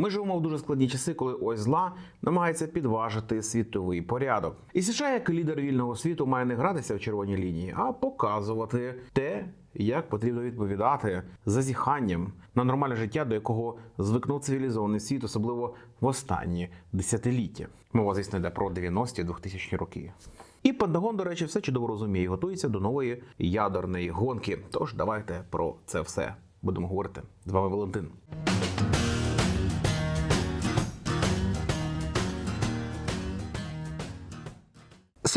Ми живемо в дуже складні часи, коли ось зла намагається підважити світовий порядок. І США, як лідер вільного світу, має не гратися в червоній лінії, а показувати те, як потрібно відповідати зазіханням на нормальне життя, до якого звикнув цивілізований світ, особливо в останні десятиліття. Мова, звісно, йде про 90-ті 2000-ні роки. І Пентагон, до речі, все чудово розуміє готується до нової ядерної гонки. Тож давайте про це все будемо говорити. З вами Валентин.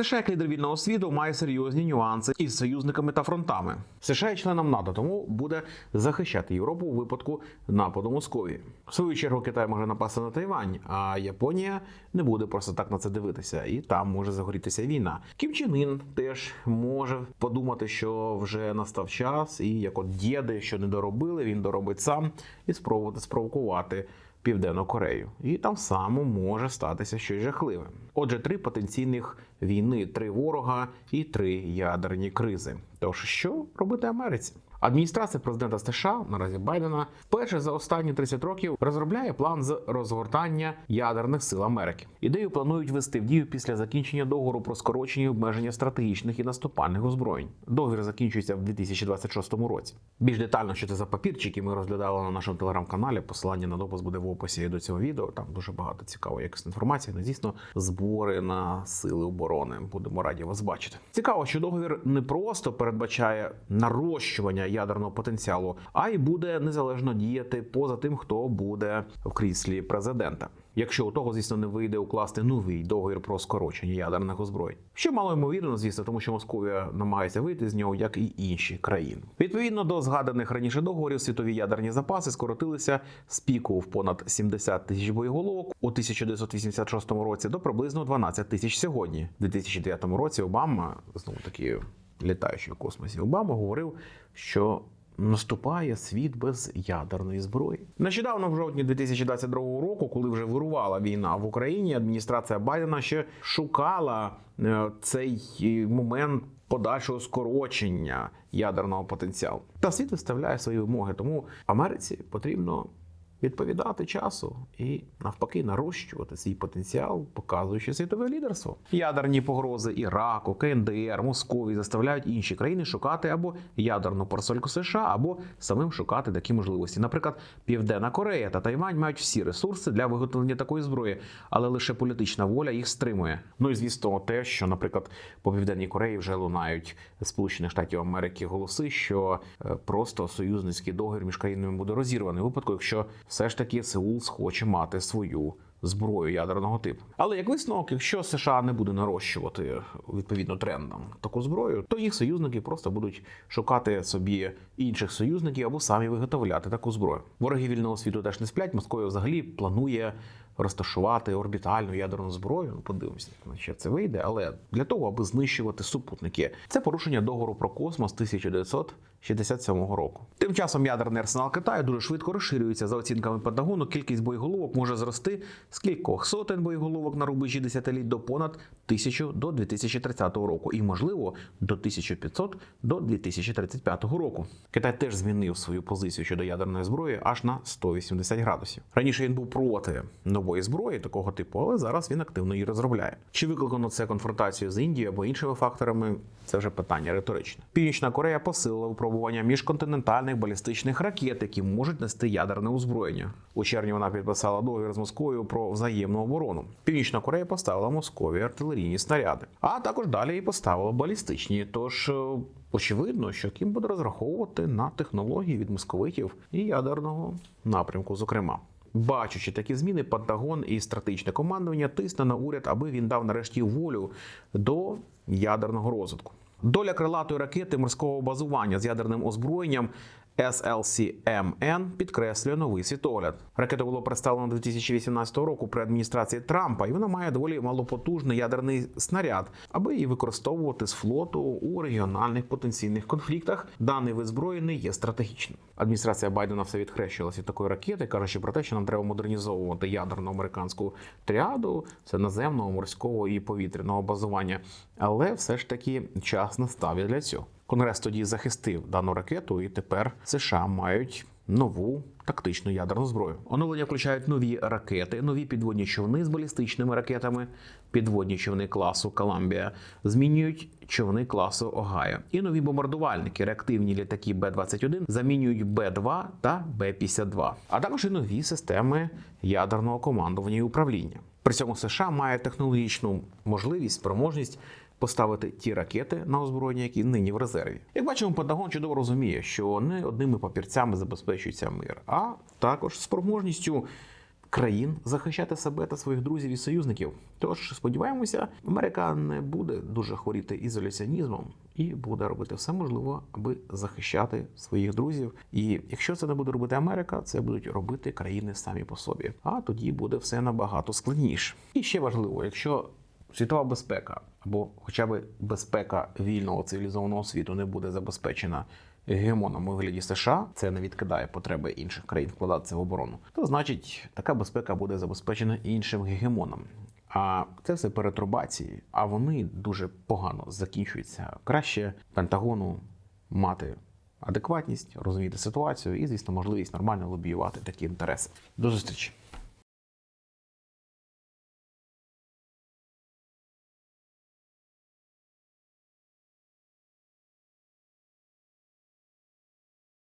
США, як лідер вільного світу, має серйозні нюанси із союзниками та фронтами. США є членом НАТО, тому буде захищати Європу у випадку нападу Московії. В свою чергу Китай може напасти на Тайвань, а Японія не буде просто так на це дивитися, і там може загорітися війна. Кім Чен Ін теж може подумати, що вже настав час, і як от діди, що не доробили, він доробить сам і спробувати спровокувати. Південну Корею, і там само може статися щось жахливе. Отже, три потенційних війни, три ворога і три ядерні кризи. Тож що робити Америці? Адміністрація президента США наразі Байдена вперше за останні 30 років розробляє план з розгортання ядерних сил Америки. Ідею планують вести в дію після закінчення договору про скорочення і обмеження стратегічних і наступальних озброєнь. Договір закінчується в 2026 році. Більш детально, що це за папірчики, ми розглядали на нашому телеграм-каналі. Посилання на допис буде в описі до цього відео. Там дуже багато цікавої якісної інформації. Ну, звісно, збори на сили оборони. Будемо раді вас бачити. Цікаво, що договір не просто передбачає нарощування ядерного потенціалу, а й буде незалежно діяти поза тим, хто буде в кріслі президента. Якщо у того, звісно, не вийде укласти новий договір про скорочення ядерних озброєнь, що мало ймовірно, звісно, тому що Московія намагається вийти з нього, як і інші країни. Відповідно до згаданих раніше договорів, світові ядерні запаси скоротилися з піку в понад 70 тисяч боєголовок у 1986 році до приблизно 12 тисяч сьогодні. У 2009 році Обама знову таки літаючи в космосі, Обама говорив, що наступає світ без ядерної зброї. Нещодавно, в жовтні 2022 року, коли вже вирувала війна в Україні, адміністрація Байдена ще шукала е, цей е, момент. Подальшого скорочення ядерного потенціалу та світ виставляє свої вимоги. Тому Америці потрібно відповідати часу і навпаки нарощувати свій потенціал, показуючи світове лідерство. Ядерні погрози Іраку, КНДР, Московії заставляють інші країни шукати або ядерну парасольку США, або самим шукати такі можливості. Наприклад, Південна Корея та Тайвань мають всі ресурси для виготовлення такої зброї, але лише політична воля їх стримує. Ну і звісно, те, що, наприклад, по південній Кореї вже лунають Сполучених Штатів Америки голоси, що е, просто союзницький договір між країнами буде розірваний випадку, якщо все ж таки Сеул схоче мати свою зброю ядерного типу. Але як висновок, якщо США не буде нарощувати відповідно трендам таку зброю, то їх союзники просто будуть шукати собі інших союзників або самі виготовляти таку зброю. Вороги вільного світу теж не сплять. Москва взагалі планує розташувати орбітальну ядерну зброю. Ну, подивимося, як що це вийде. Але для того, аби знищувати супутники, це порушення договору про космос 1967 року. Тим часом ядерний арсенал Китаю дуже швидко розширюється. За оцінками Пентагону, кількість боєголовок може зрости з кількох сотень боєголовок на рубежі десятиліть до понад тисячу до 2030 року, і можливо до 1500 до 2035 року. Китай теж змінив свою позицію щодо ядерної зброї аж на 180 градусів. Раніше він був проти нової зброї такого типу, але зараз він активно її розробляє. Чи викликано це конфронтацією з Індією або іншими факторами? Це вже питання риторичне. Північна Корея посилила випробування міжконтинентальних балістичних ракет, які можуть нести ядерне озброєння. У червні вона підписала договір з Москвою про взаємну оборону. Північна Корея поставила Москові артилерійні снаряди, а також далі і поставила балістичні. Тож е, очевидно, що Кім буде розраховувати на технології від московитів і ядерного напрямку, зокрема. Бачачи такі зміни, Пентагон і стратегічне командування тисне на уряд, аби він дав нарешті волю до ядерного розвитку. Доля крилатої ракети морського базування з ядерним озброєнням SLCMN підкреслює новий світогляд. Ракета було представлено 2018 року при адміністрації Трампа, і вона має доволі малопотужний ядерний снаряд, аби її використовувати з флоту у регіональних потенційних конфліктах. Даний вид зброї є стратегічним. Адміністрація Байдена все відхрещувалася від такої ракети, кажучи про те, що нам треба модернізовувати ядерну американську тріаду, це наземного, морського і повітряного базування. Але все ж таки час настав для цього. Конгрес тоді захистив дану ракету, і тепер США мають нову тактичну ядерну зброю. Оновлення включають нові ракети, нові підводні човни з балістичними ракетами, підводні човни класу Коламбія, змінюють човни класу Огайо. І нові бомбардувальники, реактивні літаки Б-21 замінюють Б-2 та Б-52, а також і нові системи ядерного командування і управління. При цьому США має технологічну можливість, спроможність поставити ті ракети на озброєння, які нині в резерві. Як бачимо, Пентагон чудово розуміє, що не одними папірцями забезпечується мир, а також спроможністю країн захищати себе та своїх друзів і союзників. Тож сподіваємося, Америка не буде дуже хворіти ізоляціонізмом і буде робити все можливе, аби захищати своїх друзів. І якщо це не буде робити Америка, це будуть робити країни самі по собі. А тоді буде все набагато складніше. І ще важливо, якщо світова безпека або хоча б безпека вільного цивілізованого світу не буде забезпечена гегемоном у вигляді США, це не відкидає потреби інших країн вкладатися в оборону, то значить така безпека буде забезпечена іншим гегемоном. А це все перетрубації, а вони дуже погано закінчуються. Краще Пентагону мати адекватність, розуміти ситуацію і, звісно, можливість нормально лобіювати такі інтереси. До зустрічі.